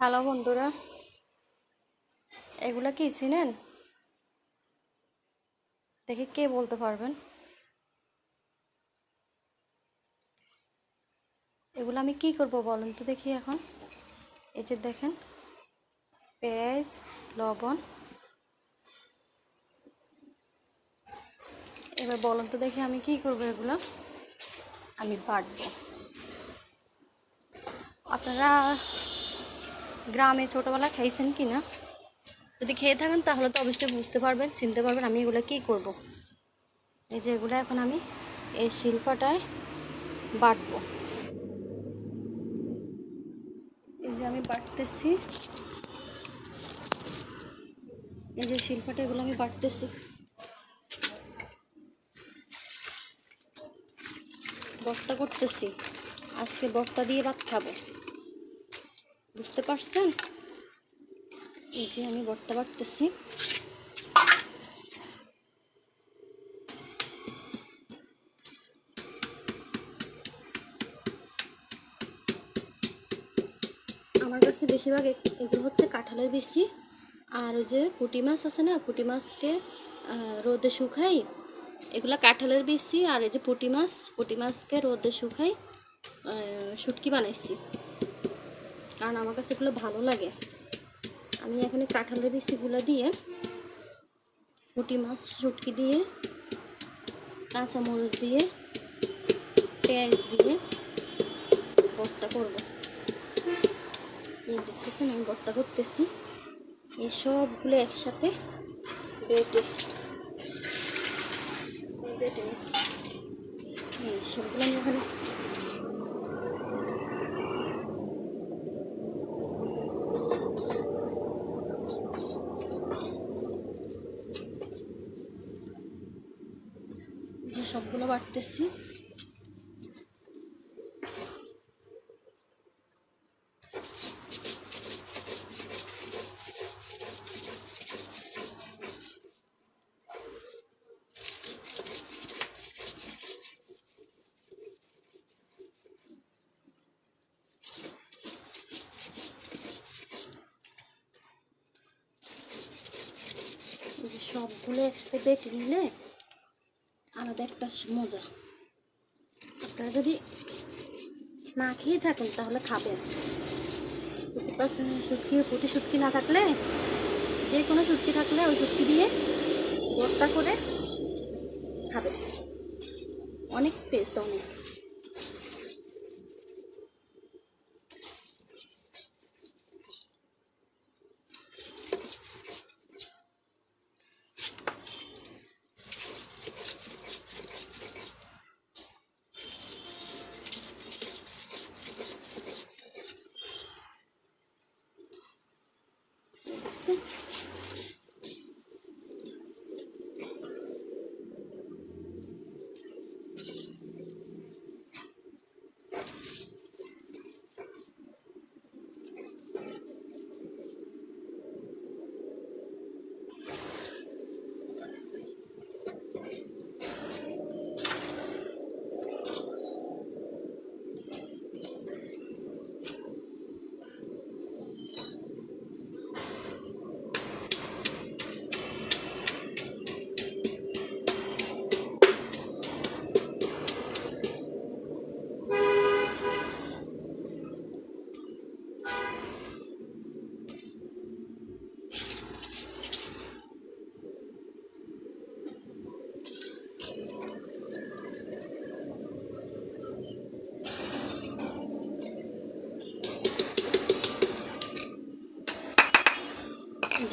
Hello বন্ধুরা। এগুলা কি চিনেন? দেখি কে বলতে পারবেন। এগুলো আমি কি করব বলেন তো দেখি এখন। এই যে দেখেন, পেঁয়াজ, লবণ। এবার বলেন তো দেখি আমি কি করব এগুলো। আমি বাটবো। আপনারা গ্রামে ছোটোবেলা খাইছেন কি না? যদি খেয়ে থাকেন তাহলে তো অবশ্যই বুঝতে পারবেন, চিনতে পারবেন আমি এগুলো কি করব। এই যে এগুলো এখন আমি এই শিল্পটায় বাটবো। এই যে আমি বাটতেছি। এই যে শিল্পটা এগুলো আমি বাটতেছি। বর্তা করতেছি। আজকে বর্তা দিয়ে ভাত খাব। বুঝতে পারছেন? এই যে আমি বর্তা বাটতেছি। আমার কাছে বেশিরভাগ এগুলো হচ্ছে কাঁঠালের বেশি। আর ওই যে পুঁটি মাছ আছে না, পুঁটি মাছকে রোদে শুকাই, এগুলা কাঁঠালের বেশি। আর এই যে পুঁটি মাছ, পুঁটি মাছকে রোদে শুকাই শুটকি বানাইছি। কারণ আমার কাছে এগুলো ভালো লাগে। আমি এখন কাঁঠালের বিচিগুলো দিয়ে পুঁটি মাছ, শুটকি দিয়ে, কাঁচামরিচ দিয়ে, পেঁয়াজ দিয়ে ভর্তা করব। এই দেখতেছেন, আমি ভর্তা করতেছি। এই সবগুলো একসাথে বেটে বেটে নিচ্ছি। এই সবগুলো আমি ওখানে সবগুলো বাটতেছি সবগুলো একসাথে বেটে নিলে আলাদা একটা মজা। আপনারা যদি না খেয়ে থাকেন, তাহলে খাবেন। শুটকি, পুঁটি শুটকি না থাকলে, যে কোনো শুটকি থাকলে ওই শুটকি দিয়ে ভর্তা করে দেখছেন?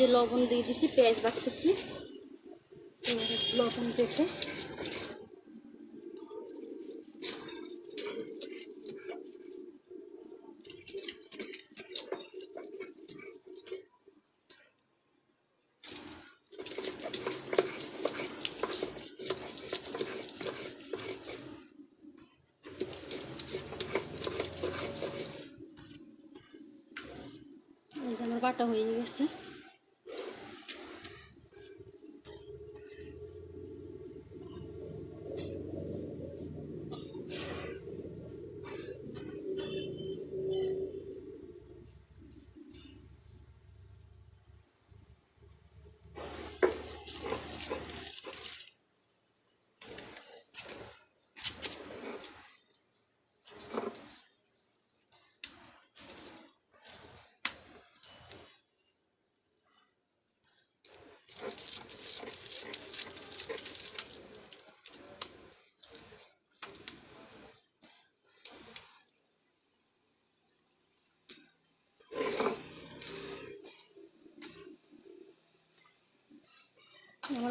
যে লবণ দিয়ে দিছি পেঁয়াজ বাটতেছি। লবণ যে আমার বাটা হয়ে গেছে।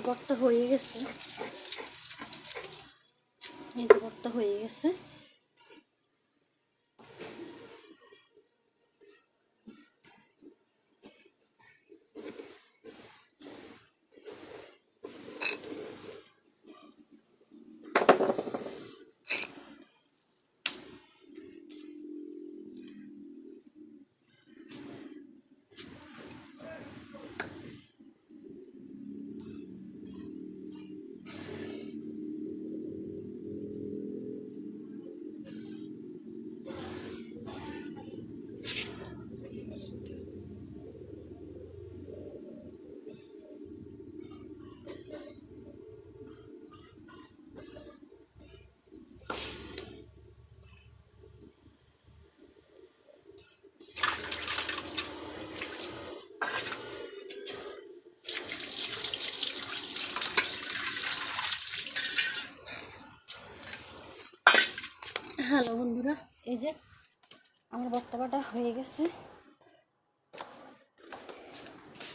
ভর্তা হয়ে গেছে। এই হয়ে গেছে। হ্যালো বন্ধুরা, এই যে আমার ভর্তাটা হয়ে গেছে।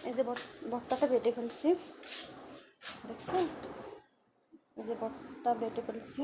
এই যে বর্তাটা বেটে ফেলছি। দেখছেন? এই যে বর্তা বেটে ফেলছি।